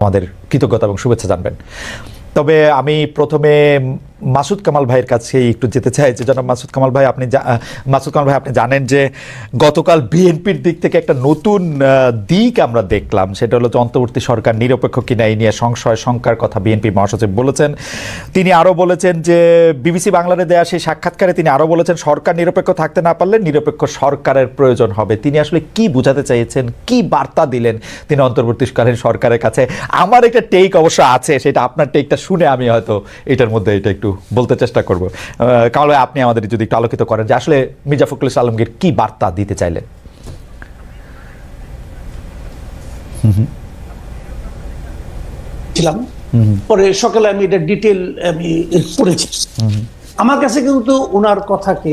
আমাদের কৃতজ্ঞতা এবং শুভেচ্ছা জানবেন। তবে আমি প্রথমে মাসুদ কামাল ভাইয়ের কাছে একটু যেতে চাই যে জনাব মাসুদ কামাল ভাই, আপনি মাসুদ কামাল ভাই, আপনি জানেন যে গতকাল বিএনপির দিক থেকে একটা নতুন দিক আমরা দেখলাম। সেটা হলো যে অন্তর্বর্তী সরকার নিরপেক্ষ কিনা এই নিয়ে সংশয়, শঙ্কার কথা বিএনপি মহাসচিব বলেছেন। তিনি আরও বলেছেন যে বিবিসি বাংলাতে দেয়া সেই সাক্ষাৎকারে তিনি আরও বলেছেন, সরকার নিরপেক্ষ থাকতে না পারলে নিরপেক্ষ সরকারের প্রয়োজন হবে। তিনি আসলে কি বোঝাতে চাইছেন, কি বার্তা দিলেন তিনি অন্তর্বর্তীকালীন সরকারের কাছে? আমার একটা টেক অবশ্য আছে, সেটা আপনার টেকটা শুনে আমি হয়তো এটার মধ্যে এটা একটু বলতে চেষ্টা করব। ভাই আপনি আমাদের যদি একটু আলোকিত করেন যে আসলে মির্জা ফখরুল ইসলাম আলমগীর কি বার্তা দিতে চাইলেন? ছিলাম। পরে সকালে আমি এটা ডিটেল আমি পড়েছি। আমার কাছে কিন্তু ওনার কথাকে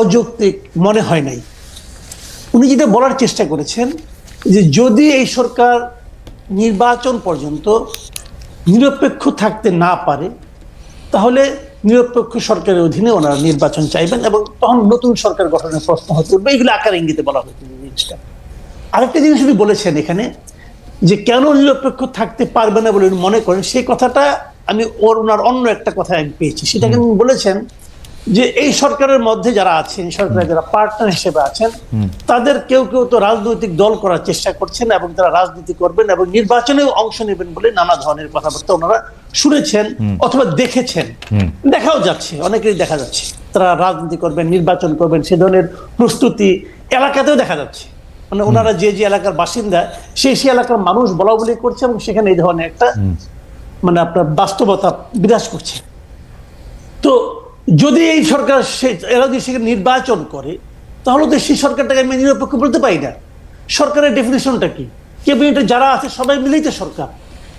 অযৌক্তিক মনে হয় নাই। উনি যেটা বলার চেষ্টা করেছেন যে যদি এই সরকার নির্বাচন পর্যন্ত নিরপেক্ষ থাকতে না পারে তাহলে নিরপেক্ষ সরকারের অধীনে ওনারা নির্বাচন চাইবেন এবং তখন নতুন সরকার গঠনের প্রশ্ন হতে উঠবে। এগুলো আকার ইঙ্গিতে বলা হয়েছে জিনিসটা। আরেকটা জিনিস উনি বলেছেন এখানে যে কেন নিরপেক্ষ থাকতে পারবে না বলে উনি মনে করেন সেই কথাটা আমি ওর ওনার অন্য একটা কথা আমি পেয়েছি। সেটা কিন্তু উনি বলেছেন যে এই সরকারের মধ্যে যারা আছেন সরকারের যারা পার্টনার হিসেবে আছেন তাদের কেউ কেউ তো রাজনৈতিক দল করার চেষ্টা করছেন এবং তারা রাজনীতি করবেন এবং নির্বাচনেও অংশ নেবেন বলে নানা ধরনের কথাবার্তা ওনারা শুনেছেন অথবা দেখেছেন। দেখাও যাচ্ছে অনেকেরই দেখা যাচ্ছে। তারা রাজনীতি করবেন নির্বাচন করবেন সে ধরনের প্রস্তুতি এলাকাতেও দেখা যাচ্ছে। মানে ওনারা যে যে এলাকার বাসিন্দা সেই সেই এলাকার মানুষ বলা বলি করছে এবং সেখানে এই ধরনের একটা মানে আপনার বাস্তবতা বিরাজ করছে। তো যদি এই সরকার সে- এরা যদি সেখানে নির্বাচন করে তাহলে তো সেই সরকারটাকে আমি নিরপেক্ষ বলতে পারি না। সরকারের ডেফিনেশনটা কি? ক্যাবিনেটে যারা আছে সবাই মিলেই তো সরকার।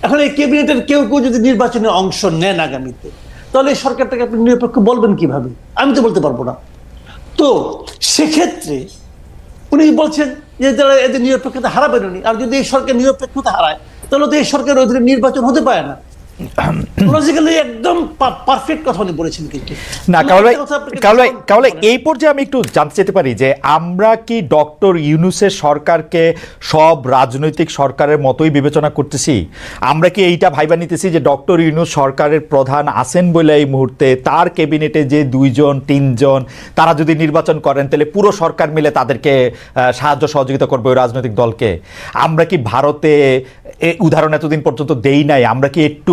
এখন এই ক্যাবিনেটের কেউ কেউ যদি নির্বাচনে অংশ নেন আগামীতে, তাহলে এই সরকারটাকে আপনি নিরপেক্ষ বলবেন কীভাবে? আমি তো বলতে পারব না। তো সেক্ষেত্রে উনি বলছেন যে তারা এদের নিরপেক্ষতা হারাবেন উনি আর যদি এই সরকার নিরপেক্ষতা হারায়, তাহলে তো এই সরকারের অধীনে নির্বাচন হতে পারে না। লজিক্যালি একদম পারফেক্ট কথা উনি বলেছেন কিন্তু। না ভাই ভাই ভাই এই পর্যায়ে আমি একটু জানতে চাইতে পারি যে আমরা কি ডক্টর ইউনুসের সরকারকে সব রাজনৈতিক সরকারের মতোই বিবেচনা করতেছি? আমরা কি এইটা ভাইবা নিতেছি যে ডক্টর ইউনুস সরকারের প্রধান আছেন বলে এই মুহূর্তে তার ক্যাবিনেটে যে দুইজন তিনজন তারা যদি নির্বাচন করেন তাহলে পুরো সরকার মিলে তাদেরকে সাহায্য সহযোগিতা করবে ওই রাজনৈতিক দলকে? আমরা কি ভারতে উদাহরণ এতদিন পর্যন্ত দেই নাই আমরা কি একটু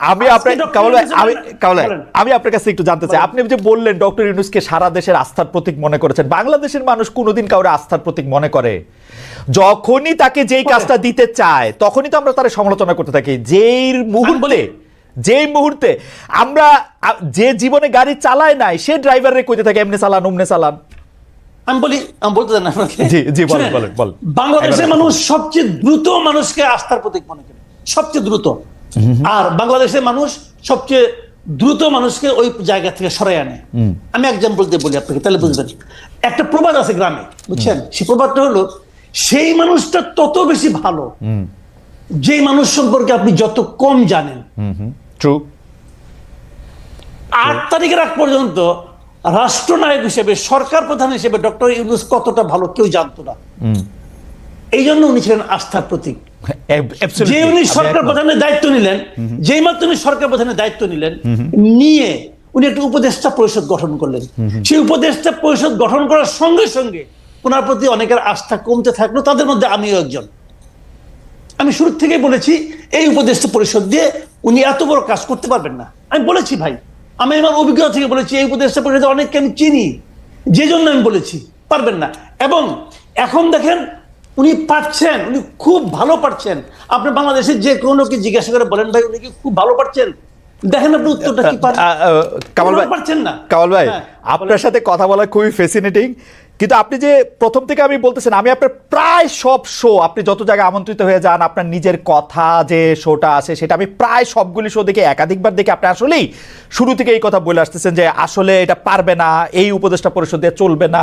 আমি আজকে আপনার কামাল ভাই আমি কামাল আমি আপনার কাছে একটু জানতে চাই। আপনি যে বললেন ডক্টর ইউনুসকে সারা দেশের আস্থার প্রতীক মনে করেছেন বাংলাদেশের মানুষ কোনোদিন কাউরে আস্থার প্রতীক মনে করে? যখনই তাকে যেই কাজটা দিতে চায় তখনই তো আমরা তার সমালোচনা করতে থাকি। যেই মুহূর্তে যেই মুহূর্তে আমরা যে জীবনে গাড়ি চালায় নাই সে ড্রাইভারে কইতে থাকে এমনি চালান উমনে চালান। আমি বলি আমি বলতে দেন আপনাকে। জি, জি, বলেন। বাংলাদেশের মানুষ সবচেয়ে দ্রুত মানুষকে আস্থার প্রতীক মনে করে। সবচেয়ে দ্রুত। আর বাংলাদেশের মানুষ সবচেয়ে দ্রুত মানুষকে ওই জায়গা থেকে সরাই আনে। আমি এক্সাম্পল দিয়ে বলি আপনাকে তাহলে বুঝবেন। একটা প্রবাদ আছে গ্রামে বুঝছেন? সেই প্রবাদটা হলো সেই মানুষটা তত বেশি ভালো যেই মানুষ সম্পর্কে আপনি যত কম জানেন। ট্রু আট তারিখের আগ পর্যন্ত রাষ্ট্রনায়ক হিসেবে সরকার প্রধান হিসেবে ডক্টর ইউনুস কতটা ভালো কেউ জানতো না। এই জন্য উনি ছিলেন আস্থার প্রতীক। যে উনি সরকার প্রধানের দায়িত্ব নিলেন যেই মাত্র উনি সরকার প্রধানের দায়িত্ব নিলেন নিয়ে উনি একটা উপদেষ্টা পরিষদ গঠন করলেন। সেই উপদেষ্টা পরিষদ গঠন করার সঙ্গে সঙ্গে ওনার প্রতি অনেকের আস্থা কমতে থাকল তাদের মধ্যে আমিও একজন। আমি শুরু থেকে বলেছি এই উপদেষ্টা পরিষদ দিয়ে উনি এত বড় কাজ করতে পারবেন না। আমি বলেছি ভাই আমি আমার অভিজ্ঞতা থেকে বলেছি এই উপদেষ্টা পরিষদে অনেককে আমি চিনি। যে জন্য আমি বলেছি পারবেন না। এবং এখন দেখেন উনি পারছেন উনি খুব ভালো পারছেন। আপনি বাংলাদেশের যে কোনো কি জিজ্ঞাসা করে বলেন ভাই উনি কি খুব ভালো পারছেন? দেখেন আপনি উত্তরটা কি কামাল ভাই পারছেন না। কামাল ভাই হ্যাঁ, আপনার সাথে কথা বলা খুবই ফ্যাসিনেটিং কিন্তু আপনি যে প্রথম থেকে আমি বলতেছেন আমি আপনার প্রায় সব শো আপনি যত জায়গায় আমন্ত্রিত হয়ে যান আপনার নিজের কথা যে শোটা আছে সেটা আমি প্রায় সবগুলি শো দেখে একাধিকবার দেখে আপনি আসলেই শুরু থেকে এই কথা বলে আসতেছেন যে আসলে এটা পারবে না এই উপদেষ্টা পরিষদ দিয়ে চলবে না।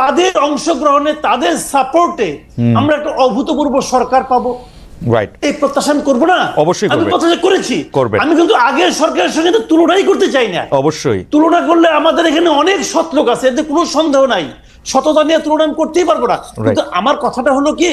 তাদের অংশগ্রহণে তাদের সাপোর্টে আমরা একটা অভূতপূর্ব সরকার পাবো। রাইট এই প্রত্যাশা আমি করব না? অবশ্যই আমি। প্রত্যাশা করেছি। করবে। আমি কিন্তু আগের সরকারের সঙ্গে তো তুলনাই করতে চাই না। অবশ্যই। তুলনা করলে আমাদের এখানে অনেক সৎ লোক আছে এতে কোনো সন্দেহ নাই। সততা নিয়ে তুলনা আমি করতেই পারব না। কিন্তু আমার কথাটা হলো কি?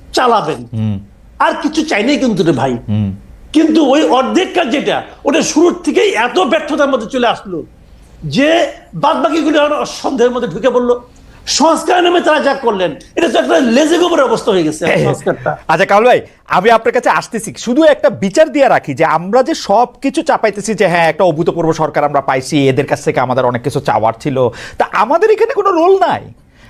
চালাবেন। আর কিছু চাইনি কিন্তু রে ভাই। কিন্তু ওই অর্ধেক কাজ যেটা ওটা শুরুর থেকেই এত ব্যর্থতার মধ্যে চলে আসলো যে বাদ বাকিগুলো সন্দেহের মধ্যে ঢুকে পড়ল। সংস্কার নামে তারা যা করলেন এটা তো একটা লেজে গোবরের অবস্থা হয়ে গেছে সংস্কারটা। আচ্ছা কামাল ভাই আমি আপনার কাছে আসতেছি। শুধু একটা বিচার দিয়ে রাখি যে আমরা যে সব কিছু চাপাইতেছি যে হ্যাঁ একটা অভূতপূর্ব সরকার আমরা পাইছি এদের কাছ থেকে আমাদের অনেক কিছু চাওয়ার ছিল তা আমাদের এখানে কোনো রোল নাই।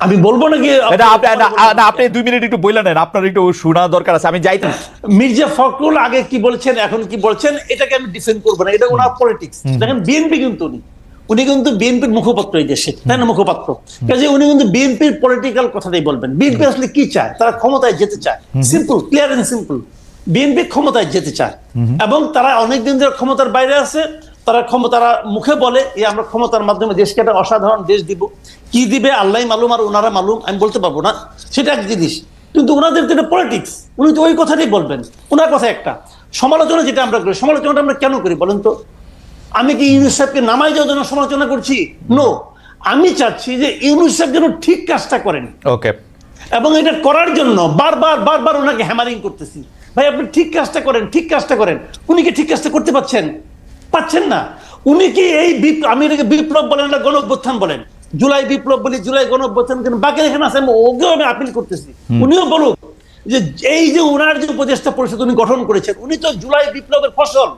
আমি বলব নাকি এটা আপনি দুই মিনিট একটু বললেন নেন আপনার একটু শোনা দরকার আছে আমি যাইতে মির্জা ফখরুল আগে কি বলছেন এখন কি বলছেন এটাকে আমি ডিফেন্ড করব না এটা ওনার পলিটিক্স দেখেন বিএনপি কিন্তু উনি। উনি কিন্তু বিএনপির মুখপাত্র এই দেশে তাই না মুখপাত্র? কাজে উনি কিন্তু বিএনপির পলিটিক্যাল কথাটাই বলবেন। বিএনপি আসলে কি চায়? তারা ক্ষমতায় যেতে চায়। Simple clear and simple BNP ক্ষমতায় যেতে চায়। এবং তারা অনেকদিন ধরে ক্ষমতার বাইরে আছে তারা ক্ষমতারা মুখে বলে যে আমরা ক্ষমতার মাধ্যমে দেশকে একটা অসাধারণ দেশ দিব। কি দিবে? আল্লাহ মালুম আর ওনারা মালুম আমি বলতে পারব না। সেটা এক জিনিস। কিন্তু ওনাদের যেটা পলিটিক্স উনি তো ওই কথাটাই বলবেন। ওনার কথা একটা। সমালোচনা যেটা আমরা করি সমালোচনাটা আমরা কেন করি বলেন তো? আমি কি ইউনুস সাহেবকে নামাই যাওয়ার জন্য সমালোচনা করছি? নো আমি চাচ্ছি যে ইউনুস সাহেব যেন ঠিক কাজটা করেন। ওকে এবং এটা করার জন্য বারবার বারবার ওনাকে হ্যামারিং করতেছি। ভাই আপনি ঠিক কাজটা করেন ঠিক কাজটা করেন। উনি কি ঠিক কাজটা করতে পারছেন? পাচ্ছেন না। উনি কি এই বিপ্লব আমি এটাকে বিপ্লব বলেন না গণ অভ্যুত্থান বলেন? জুলাই বিপ্লব বলি জুলাই গণ অভ্যুত্থান কিন্তু বাকি এখানে আছে আমি ওকেও আমি আপিল করতেছি। উনিও বলুক যে এই যে ওনার যে উপদেষ্টা পরিষদ উনি গঠন করেছেন উনি তো জুলাই বিপ্লবের ফসল।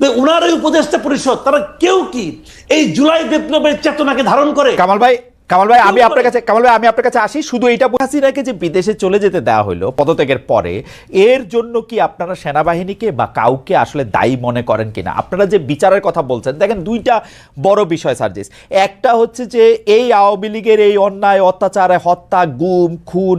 উনার ওনার এই উপদেষ্টা পরিষদ তারা কেউ কি এই জুলাই বিপ্লবের চেতনাকে ধারণ করে? কামাল ভাই কামাল ভাই আমি আপনার কাছে কামাল ভাই আমি আপনার কাছে আসি। শুধু এইটা হাসিনাকে যে বিদেশে চলে যেতে দেওয়া হলো পদত্যাগের পরে। এর জন্য কি আপনারা সেনাবাহিনীকে বা কাউকে আসলে দায়ী মনে করেন কিনা? আপনারা যে বিচারের কথা বলছেন দেখেন দুইটা বড় বিষয় সার্জিস। একটা হচ্ছে যে এই আওয়ামী লীগের এই অন্যায় অত্যাচারে হত্যা গুম খুন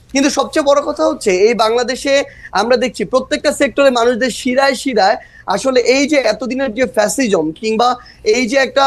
কিন্তু সবচেয়ে বড় কথা হচ্ছে, এই বাংলাদেশে আমরা দেখছি প্রত্যেকটা সেক্টরে মানুষদের শিরায় শিরায় আসলে এই যে এতদিনের যে ফ্যাসিজম কিংবা এই যে একটা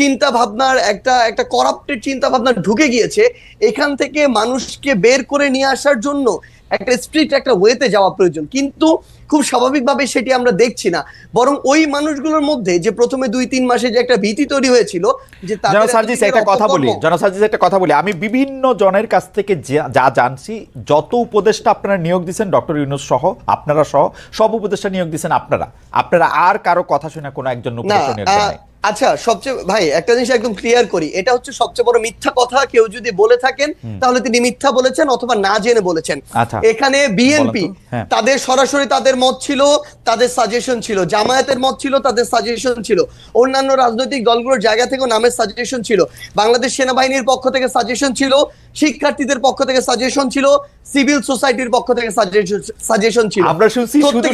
চিন্তা ভাবনার একটা একটা করাপ্টেড চিন্তা ভাবনা ঢুকে গিয়েছে, এখান থেকে মানুষকে বের করে নিয়ে আসার জন্য একটা স্ট্রিক্ট একটা ওয়েতে যাওয়া প্রয়োজন। কিন্তু খুব স্বাভাবিকভাবে সেটি আমরা দেখছি না। বরং ওই মানুষগুলোর মধ্যে যে প্রথমে দুই তিন মাসে যে একটা ভীতি তৈরি হয়েছিল যে তাদের জন সার্জিস এতদিনের একটা কথা বলি। অপকর্ম- জন সার্জিস একটা কথা বলি। আমি বিভিন্ন জনের কাছ থেকে যা- জানছি যত উপদেষ্টা আপনারা নিয়োগ দিচ্ছেন ডক্টর ইউনুস সহ আপনারা সহ সব উপদেষ্টা নিয়োগ দিচ্ছেন আপনারা। আপনারা আর কারও কথা শুনে কোনো একজন উপদেষ্টা নিয়োগ। আচ্ছা সবচেয়ে ভাই একটা জিনিস একদম ক্লিয়ার করি এটা হচ্ছে সবচেয়ে বড় মিথ্যা কথা কেউ যদি বলে থাকেন তাহলে তিনি মিথ্যা বলেছেন অথবা না জেনে বলেছেন। আচ্ছা। এখানে বিএনপি হ্যাঁ। তাদের সরাসরি তাদের মত ছিল তাদের সাজেশন ছিল জামায়াতের মত ছিল তাদের সাজেশন ছিল। অন্যান্য রাজনৈতিক দলগুলোর জায়গা থেকেও নামের সাজেশন ছিল। বাংলাদেশ সেনাবাহিনীর পক্ষ থেকে সাজেশন ছিল শিক্ষার্থীদের পক্ষ থেকে সাজেশন ছিল সিভিল সোসাইটির পক্ষ থেকে সাজেশন ছিল। আমরা শুনছি শুধু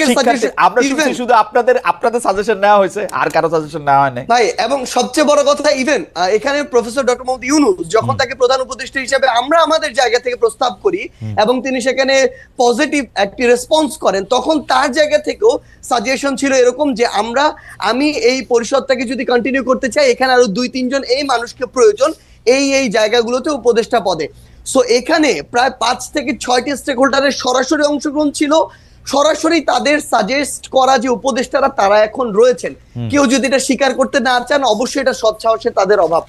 আমরা শুনছি শুধু আপনাদের আপনাদের সাজেশন নেওয়া হয়েছে আর কারও সাজেশন নেওয়া হয় নাই। ভাই এবং সবচেয়ে বড় কথা ইভেন এখানে প্রফেসর ডক্টর মোহাম্মদ ইউনুস যখন তাকে প্রধান উপদেষ্টা হিসেবে আমরা আমাদের জায়গা থেকে প্রস্তাব করি এবং তিনি সেখানে পজিটিভ একটি রেসপন্স করেন তখন তার জায়গা থেকেও সাজেশন ছিল এরকম যে আমরা আমি এই পরিষদটাকে যদি কন্টিনিউ করতে চাই এখানে আরও দুই তিনজন এই মানুষকে প্রয়োজন এই এই জায়গাগুলোতে উপদেষ্টা পদে। সো এখানে প্রায় পাঁচ থেকে ছয়টি স্টেক হোল্ডারের সরাসরি অংশগ্রহণ ছিল। সরাসরি তাদের সাজেস্ট করা যে উপদেষ্টারা তারা এখন রয়েছেন। কেউ যদি এটা স্বীকার করতে না চান অবশ্যই এটা সৎ সাহসে তাদের অভাব।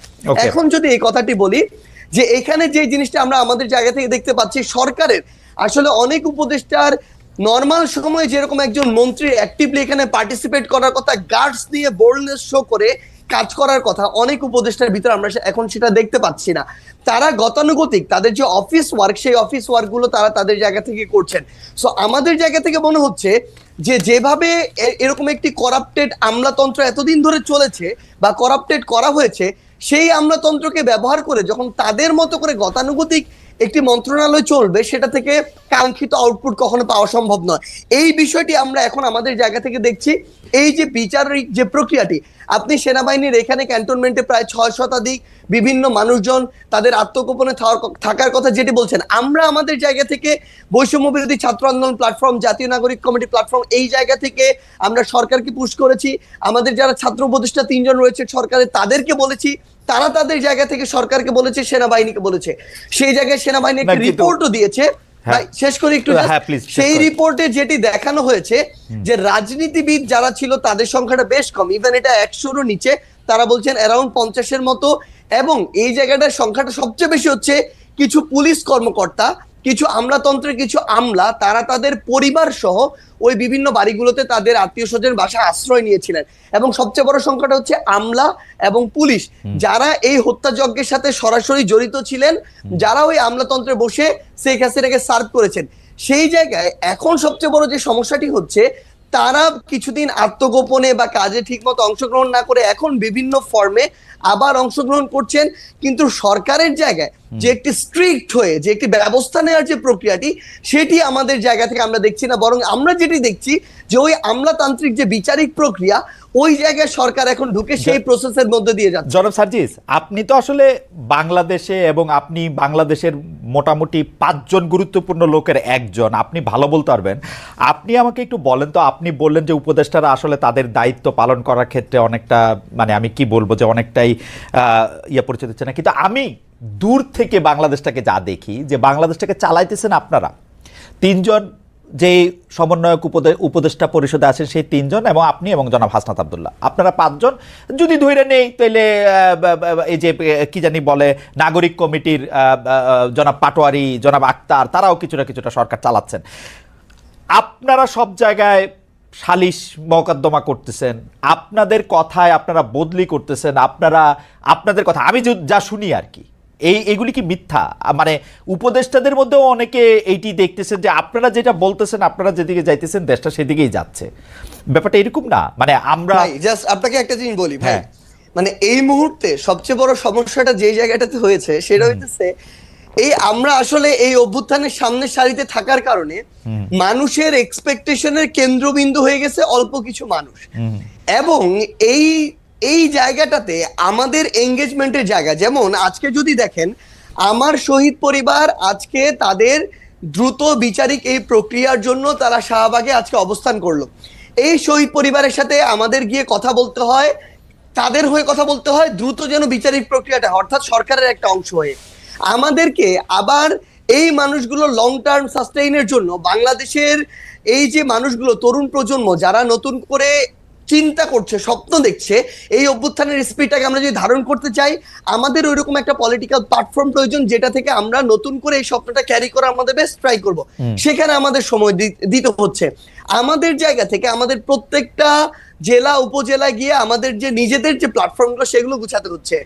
এখন যদি এই কথাটি বলি যে এখানে যে জিনিসটা আমরা আমাদের জায়গা থেকে দেখতে পাচ্ছি সরকারের আসলে অনেক উপদেষ্টার নর্মাল সময়ে যেরকম একজন মন্ত্রী অ্যাক্টিভলি এখানে পার্টিসিপেট করার কথা গার্ডস দিয়ে বোল্ডনেস শো করে কাজ করার কথা, অনেক উপদেষ্টার ভিতরে আমরা এখন সেটা দেখতে পাচ্ছি না। তারা গতানুগতিক, তাদের যে অফিস ওয়ার্ক সেই অফিস ওয়ার্কগুলো তারা তাদের জায়গা থেকে করছেন। সো আমাদের জায়গা থেকে মনে হচ্ছে যে যেভাবে এরকম একটি করাপ্টেড আমলাতন্ত্র এতদিন ধরে চলেছে বা করাপ্টেড করা হয়েছে, সেই আমলাতন্ত্রকে ব্যবহার করে যখন তাদের মতো করে গতানুগতিক একটি মন্ত্রণালয় চলবে, সেটা থেকে কাঙ্ক্ষিত আউটপুট কখনো পাওয়া সম্ভব নয়। এই বিষয়টি আমরা এখন আমাদের জায়গা থেকে দেখছি। এই যে বিচারিক যে প্রক্রিয়াটি আপনি সেনাবাহিনীর এখানে ক্যান্টনমেন্টে প্রায় ছয় শতাধিক বিভিন্ন মানুষজন তাদের আত্মগোপনে থাকার- কথা যেটি বলছেন। আমরা আমাদের জায়গা থেকে বৈষম্য বিরোধী ছাত্র আন্দোলন প্ল্যাটফর্ম জাতীয় নাগরিক কমিটি প্ল্যাটফর্ম এই জায়গা থেকে আমরা সরকারকে পুশ করেছি। আমাদের যারা ছাত্র উপদেষ্টা তিনজন রয়েছে সরকারের তাদেরকে বলেছি তারা তাদের জায়গা থেকে সরকারকে বলেছে সেনাবাহিনীকে বলেছে। সেই জায়গায় সেনাবাহিনী একটি রিপোর্টও দিয়েছে। ভাই, শেষ করে একটু হ্যাঁ, শেষ সেই রিপোর্টে যেটি দেখানো হয়েছে যে রাজনীতিবিদ যারা ছিল তাদের সংখ্যাটা বেশ কম। ইভেন এটা একশোরও নিচে তারা বলছেন অ্যারাউন্ড পঞ্চাশের মতো। এবং এই জায়গাটার সংখ্যাটা সবচেয়ে বেশি হচ্ছে কিছু পুলিশ কর্মকর্তা। কিছু আমলাতন্ত্রের কিছু আমলা তারা তাদের পরিবার সহ ওই বিভিন্ন বাড়িগুলোতে তাদের আত্মীয় স্বজন বাসায় আশ্রয় নিয়েছিলেন। এবং সবচেয়ে বড় সংখ্যাটা হচ্ছে আমলা এবং পুলিশ। যারা এই হত্যাযজ্ঞের সাথে সরাসরি জড়িত ছিলেন যারা ওই আমলাতন্ত্রে বসে শেখ হাসিনাকে সার্ভ করেছেন। সেই জায়গায় এখন সবচেয়ে বড় যে সমস্যাটি হচ্ছে তারা কিছুদিন আত্মগোপনে বা কাজে ঠিকমতো অংশগ্রহণ না করে এখন বিভিন্ন ফর্মে আবার অংশগ্রহণ করছেন। কিন্তু সরকারের জায়গায় যে একটি স্ট্রিক্ট হয়ে যে একটি ব্যবস্থা নেওয়ার যে প্রক্রিয়াটি সেটি আমাদের জায়গা থেকে আমরা দেখছি না। বরং আমরা যেটি দেখছি যে ওই আমলাতান্ত্রিক যে বিচারিক প্রক্রিয়া ওই জায়গায় সরকার এখন ঢুকে সেই প্রসেসের মধ্যে দিয়ে যাচ্ছে। জনাব সার্জিস আপনি তো আসলে বাংলাদেশে এবং আপনি বাংলাদেশের মোটামুটি পাঁচজন গুরুত্বপূর্ণ লোকের একজন আপনি ভালো বলতে পারবেন। আপনি আমাকে একটু বলেন তো আপনি বললেন যে উপদেষ্টারা আসলে তাদের দায়িত্ব পালন করার ক্ষেত্রে অনেকটা মানে আমি কি বলব যে অনেকটাই ইয়ে পরিচয় দিচ্ছে না। কিন্তু আমি দূর থেকে বাংলাদেশটাকে যা দেখি, যে বাংলাদেশটাকে চালাইতেছেন আপনারা। তিনজন যে সমন্বয়ক উপদে উপদেষ্টা পরিষদে আছেন, সেই তিনজন এবং আপনি এবং জনাব হাসনাত আবদুল্লাহ। আপনারা পাঁচজন, যদি ধৈর্য নেই বা- এই যে কি জানি বলে, নাগরিক কমিটির জনাব পাটোয়ারি, জনাব আক্তার, তারাও কিছুটা কিছুটা সরকার চালাচ্ছেন। আপনারা সব জায়গায় সালিশ মকদ্দমা করতেছেন, আপনাদের কথায় আপনারা বদলি করতেছেন, আপনারা, আপনাদের কথা, আমি যা শুনি আর কি। এই এগুলি কি মিথ্যা? মানে উপদেষ্টাদের মধ্যেও অনেকে এইটি দেখতেছেন যে আপনারা যেটা বলতেছেন আপনারা যেদিকে যাইতেছেন দেশটা সেদিকেই যাচ্ছে। ব্যাপারটা এরকম না। মানে আমরা জাস্ট আপনাকে একটা জিনিস বলি ভাই। হ্যাঁ। মানে এই মুহূর্তে সবচেয়ে বড় সমস্যাটা যে জায়গাটাতে হয়েছে সেটা হইতেছে এই আমরা আসলে এই অভ্যুত্থানের সামনের সারিতে থাকার কারণে মানুষের এক্সপেকটেশনের কেন্দ্রবিন্দু হয়ে গেছে অল্প কিছু মানুষ। এবং এই এই জায়গাটাতে আমাদের এঙ্গেজমেন্টের জায়গা। যেমন আজকে যদি দেখেন, আমার শহীদ পরিবার আজকে তাদের দ্রুত বিচারিক এই প্রক্রিয়ার জন্য তারা শাহবাগে আজকে অবস্থান করল। এই শহীদ পরিবারের সাথে আমাদের গিয়ে কথা বলতে হয়, তাদের হয়ে কথা বলতে হয়, দ্রুত যেন বিচারিক প্রক্রিয়াটা অর্থাৎ সরকারের একটা অংশ হয়ে। আমাদেরকে আবার এই মানুষগুলো লং টার্ম সাস্টেইনের জন্য, বাংলাদেশের এই যে মানুষগুলো, তরুণ প্রজন্ম, যারা নতুন করে চিন্তা করছে স্বপ্ন দেখছে এই অভ্যুত্থানের স্পিডটাকে আমরা যদি ধারণ করতে চাই আমাদের ওই রকম একটা পলিটিক্যাল প্ল্যাটফর্ম প্রয়োজন যেটা থেকে আমরা নতুন করে এই স্বপ্নটা ক্যারি করে আমাদের বেস্ট ট্রাই করব। সেখানে আমাদের সময় দিতে হচ্ছে। আমাদের জায়গা থেকে আমাদের প্রত্যেকটা জেলা উপজেলায় গিয়ে আমাদের যে নিজেদের যে প্ল্যাটফর্মগুলো সেগুলো গুছাতে হচ্ছে।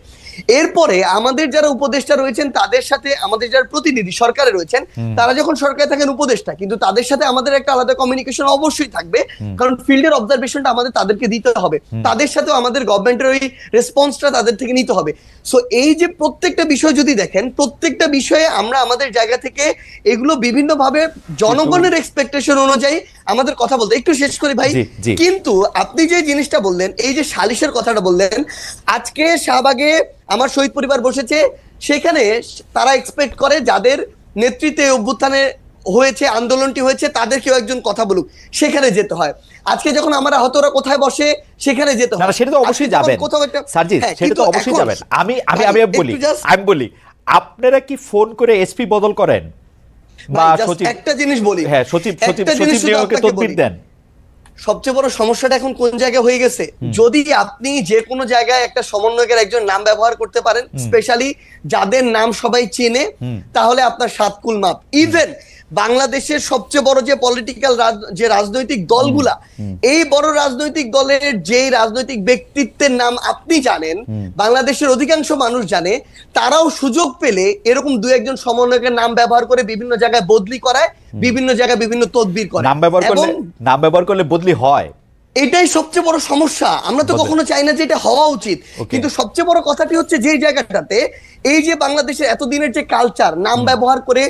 এরপরে আমাদের যারা উপদেষ্টা রয়েছেন তাদের সাথে আমাদের যারা প্রতিনিধি সরকারে রয়েছেন তারা যখন সরকারে থাকেন উপদেষ্টা কিন্তু তাদের সাথে আমাদের একটা আলাদা কমিউনিকেশন অবশ্যই থাকবে। কারণ ফিল্ডের অবজারভেশনটা আমাদের তাদেরকে দিতে হবে। তাদের সাথেও আমাদের গভর্নমেন্টের ওই রেসপন্সটা তাদের থেকে নিতে হবে। সো এই যে প্রত্যেকটা বিষয় যদি দেখেন প্রত্যেকটা বিষয়ে আমরা আমাদের জায়গা থেকে এগুলো বিভিন্নভাবে জনগণের এক্সপেকটেশন অনুযায়ী আমাদের কথা বলতে একটু শেষ করি ভাই। কিন্তু আপনি যে জিনিসটা বললেন এই যে সালিশের কথাটা বললেন আজকে শাহবাগে আমার শহীদ পরিবার বসেছে সেখানে তারা এক্সপেক্ট করে যাদের নেতৃত্বে অভ্যুত্থানে হয়েছে আন্দোলনটি হয়েছে তাদের কেউ একজন কথা বলুক সেখানে যেতে হয়। আজকে যখন আমার আহতরা কোথায় বসে সেখানে যেতে হয়। সেটা তো অবশ্যই যাবেন। কোথাও একটা হ্যাঁ, সেটা তো অবশ্যই যাবেন। আমি আমি আমি বলি আমি বলি আপনারা কি ফোন করে এসপি বদল করেন? বা সচিব একটা জিনিস বলি। হ্যাঁ সচিব সচিব সচিব নিয়োগকে তদবির দেন। সবচেয়ে বড় সমস্যাটা এখন কোন জায়গায় হয়ে গেছে? যদি আপনি যে কোনো জায়গায় একটা সমন্বয়কের একজন নাম ব্যবহার করতে পারেন স্পেশালি যাদের নাম সবাই চেনে তাহলে আপনার সাতকুল মাপ। ইভেন বাংলাদেশের সবচেয়ে বড় যে পলিটিক্যাল যে রাজনৈতিক দলগুলা এই বড় রাজনৈতিক দলের যেই রাজনৈতিক ব্যক্তিত্বের নাম আপনি জানেন বাংলাদেশের অধিকাংশ মানুষ জানে তারাও সুযোগ পেলে এরকম দু একজন সমন্বয়কের নাম ব্যবহার করে বিভিন্ন জায়গায় বদলি করায় বিভিন্ন জায়গায় বিভিন্ন তদবির করে নাম ব্যবহার করলে নাম ব্যবহার করলে বদলি হয়। এটাই সবচেয়ে বড় সমস্যা। আমরা তো কখনো চাই না যে এটা হওয়া উচিত। কিন্তু সবচেয়ে বড় কথাটি হচ্ছে যে জায়গাটাতে এই যে বাংলাদেশের এতদিনের যে কালচার নাম ব্যবহার করে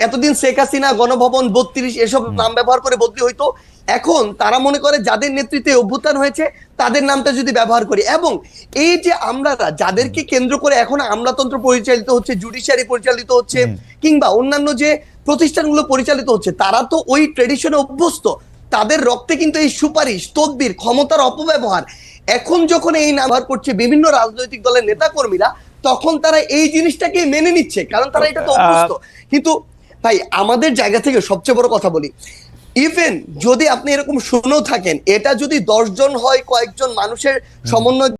এতদিন শেখ হাসিনা গণভবন বত্রিশ এসব নাম ব্যবহার করে বদলি হইতো। এখন তারা মনে করে যাদের নেতৃত্বে অভ্যুত্থান হয়েছে তাদের নামটা যদি ব্যবহার করি। এবং এই যে আমরা যাদেরকে কেন্দ্র করে এখন আমলাতন্ত্র পরিচালিত হচ্ছে জুডিশিয়ারি পরিচালিত হচ্ছে কিংবা অন্যান্য যে প্রতিষ্ঠানগুলো পরিচালিত হচ্ছে তারা তো ওই ট্রেডিশনে অভ্যস্ত। তাদের রক্তে কিন্তু এই সুপারিশ তদবির ক্ষমতার অপব্যবহার এখন যখন এই ব্যবহার করছে বিভিন্ন রাজনৈতিক দলের নেতা কর্মীরা তখন তারা এই জিনিসটাকে মেনে নিচ্ছে কারণ তারা এটা তো অভ্যস্ত। কিন্তু ভাই আমাদের জায়গা থেকে সবচেয়ে বড় কথা বলি। ইভেন যদি আপনি এরকম শুনেও থাকেন এটা যদি দশজন হয় কয়েকজন মানুষের সমন্বয়